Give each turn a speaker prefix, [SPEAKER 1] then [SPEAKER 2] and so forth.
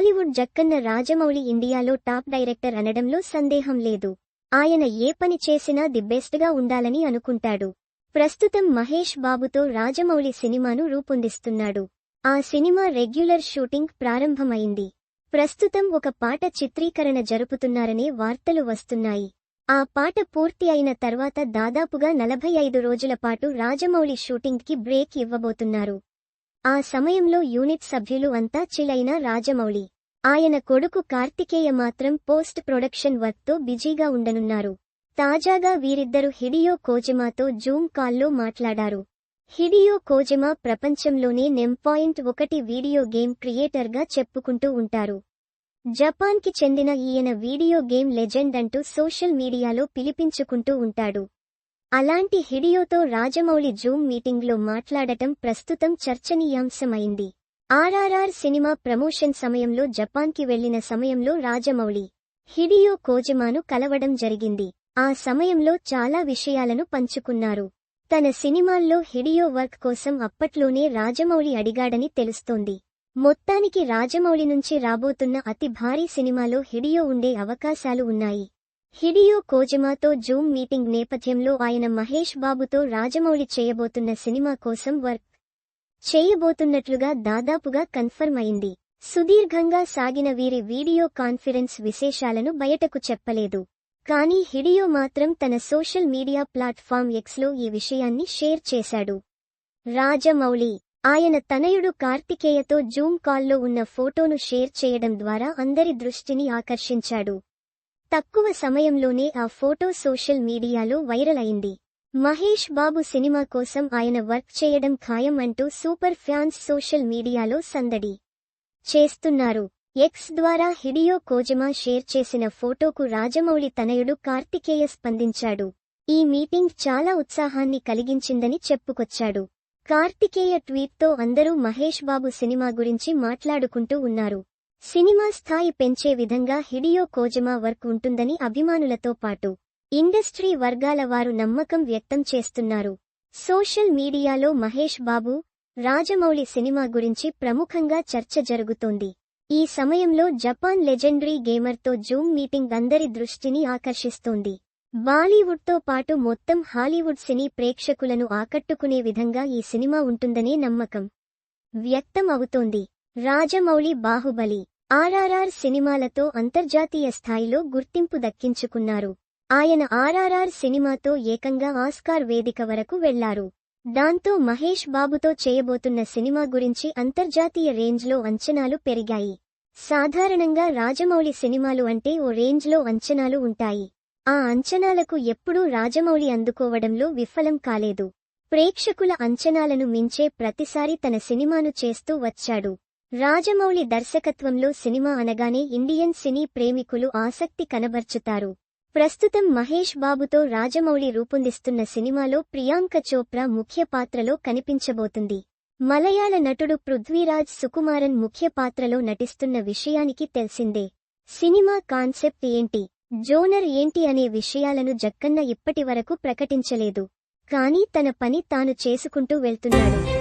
[SPEAKER 1] బాలీవుడ్ జక్కన్న రాజమౌళి ఇండియాలో top director అనడంలో సందేహం లేదు. ఆయన ఏ పని చేసినా ది బెస్ట్గా ఉండాలని అనుకుంటాడు. ప్రస్తుతం మహేష్ బాబుతో రాజమౌళి సినిమాను రూపొందిస్తున్నాడు. ఆ సినిమా రెగ్యులర్ షూటింగ్ ప్రారంభమైంది. ప్రస్తుతం ఒక పాట చిత్రీకరణ జరుపుతున్నారనే వార్తలు వస్తున్నాయి. ఆ పాట పూర్తి అయిన తర్వాత దాదాపుగా నలభై ఐదు రోజుల పాటు రాజమౌళి షూటింగ్కి బ్రేక్ ఇవ్వబోతున్నారు. ఆ సమయంలో యూనిట్ సభ్యులు అంతా చిలైన రాజమౌళి. ఆయన కొడుకు కార్తికేయ మాత్రం పోస్ట్ ప్రొడక్షన్ వర్క్తో బిజీగా ఉండనున్నారు. తాజాగా వీరిద్దరు హిడియో కోజిమాతో జూమ్ కాల్లో మాట్లాడారు. హిడియో కోజిమా ప్రపంచంలోనే నెంపాయింట్ ఒకటి వీడియో గేమ్ క్రియేటర్గా చెప్పుకుంటూ ఉంటారు. జపాన్కి చెందిన ఈయన వీడియో గేమ్ లెజెండ్ అంటూ సోషల్ మీడియాలో పిలిపించుకుంటూ ఉంటాడు. అలాంటి హిడియోతో రాజమౌళి జూమ్ మీటింగ్లో మాట్లాడటం ప్రస్తుతం చర్చనీయాంశమైంది. ఆర్ఆర్ఆర్ సినిమా ప్రమోషన్ సమయంలో జపాన్కి వెళ్ళిన సమయంలో రాజమౌళి హిడియో కోజిమాను కలవడం జరిగింది. ఆ సమయంలో చాలా విషయాలను పంచుకున్నారు. తన సినిమాల్లో హిడియో వర్క్ కోసం అప్పట్లోనే రాజమౌళి అడిగాడని తెలుస్తోంది. మొత్తానికి రాజమౌళి నుంచి రాబోతున్న అతి భారీ సినిమాలో హిడియో ఉండే అవకాశాలు ఉన్నాయి. హిడియో కోజమాతో జూమ్ మీటింగ్ నేపథ్యంలో ఆయన మహేష్ బాబుతో రాజమౌళి చేయబోతున్న సినిమా కోసం వర్క్ చేయబోతున్నట్లుగా దాదాపుగా కన్ఫర్మ్ అయింది. సుదీర్ఘంగా సాగిన వీరి వీడియో కాన్ఫరెన్స్ విశేషాలను బయటకు చెప్పలేదు. కానీ హిడియో మాత్రం తన సోషల్ మీడియా ప్లాట్ఫామ్ ఎక్స్లో ఈ విషయాన్ని షేర్ చేశాడు. రాజమౌళి ఆయన తనయుడు కార్తికేయతో జూమ్ కాల్లో ఉన్న ఫోటోను షేర్ చేయడం ద్వారా అందరి దృష్టిని ఆకర్షించాడు. తక్కువ సమయంలోనే ఆ ఫోటో సోషల్ మీడియాలో వైరల్ అయింది. మహేష్ బాబు సినిమా కోసం ఆయన వర్క్ చేయడం ఖాయం అంటూ సూపర్ ఫ్యాన్స్ సోషల్ మీడియాలో సందడి చేస్తున్నారు. ఎక్స్ ద్వారా హిడియో కోజమా షేర్ చేసిన ఫోటోకు రాజమౌళి తనయుడు కార్తికేయ స్పందించాడు. ఈ మీటింగ్ చాలా ఉత్సాహాన్ని కలిగించిందని చెప్పుకొచ్చాడు. కార్తికేయ ట్వీట్తో అందరూ మహేష్ బాబు సినిమా గురించి మాట్లాడుకుంటూ ఉన్నారు. సినిమా స్థాయి పెంచే విధంగా హిడియో కోజమా వర్క్ ఉంటుందని అభిమానులతో పాటు ఇండస్ట్రీ వర్గాల వారు నమ్మకం వ్యక్తం చేస్తున్నారు. సోషల్ మీడియాలో మహేష్ బాబు రాజమౌళి సినిమా గురించి ప్రముఖంగా చర్చ జరుగుతోంది. ఈ సమయంలో జపాన్ లెజెండరీ గేమర్తో జూమ్ మీటింగ్ అందరి దృష్టిని ఆకర్షిస్తోంది. బాలీవుడ్తో పాటు మొత్తం హాలీవుడ్ సినీ ప్రేక్షకులను ఆకట్టుకునే విధంగా ఈ సినిమా ఉంటుందనే నమ్మకం వ్యక్తం అవుతోంది రాజమౌళి బాహుబలి ఆర్ఆర్ఆర్ సినిమాలతో అంతర్జాతీయ స్థాయిలో గుర్తింపు దక్కించుకున్నారు. ఆయన ఆర్ఆర్ఆర్ సినిమాతో ఏకంగా ఆస్కార్ వేదిక వరకు వెళ్ళారు. దాంతో మహేష్ బాబుతో చేయబోతున్న సినిమా గురించి అంతర్జాతీయ రేంజ్లో అంచనాలు పెరిగాయి. సాధారణంగా రాజమౌళి సినిమాలు అంటే ఓ రేంజ్లో అంచనాలు ఉంటాయి. ఆ అంచనాలకు ఎప్పుడూ రాజమౌళి అందుకోవడంలో విఫలం కాలేదు. ప్రేక్షకుల అంచనాలను మించే ప్రతిసారి తన సినిమాను చేస్తూ వచ్చాడు. రాజమౌళి దర్శకత్వంలో సినిమా అనగానే ఇండియన్ సినీ ప్రేమికులు ఆసక్తి కనబర్చుతారు. ప్రస్తుతం మహేష్ బాబుతో రాజమౌళి రూపొందిస్తున్న సినిమాలో ప్రియాంక చోప్రా ముఖ్య పాత్రలో కనిపించబోతుంది. మలయాళ నటుడు పృథ్వీరాజ్ సుకుమారన్ ముఖ్య పాత్రలో నటిస్తున్న విషయానికి తెలిసిందే. సినిమా కాన్సెప్ట్ ఏంటి? జోనర్ ఏంటి అనే విషయాలను జక్కన్న ఇప్పటివరకు ప్రకటించలేదు. కానీ తన పని తాను చేసుకుంటూ వెళ్తున్నాడు.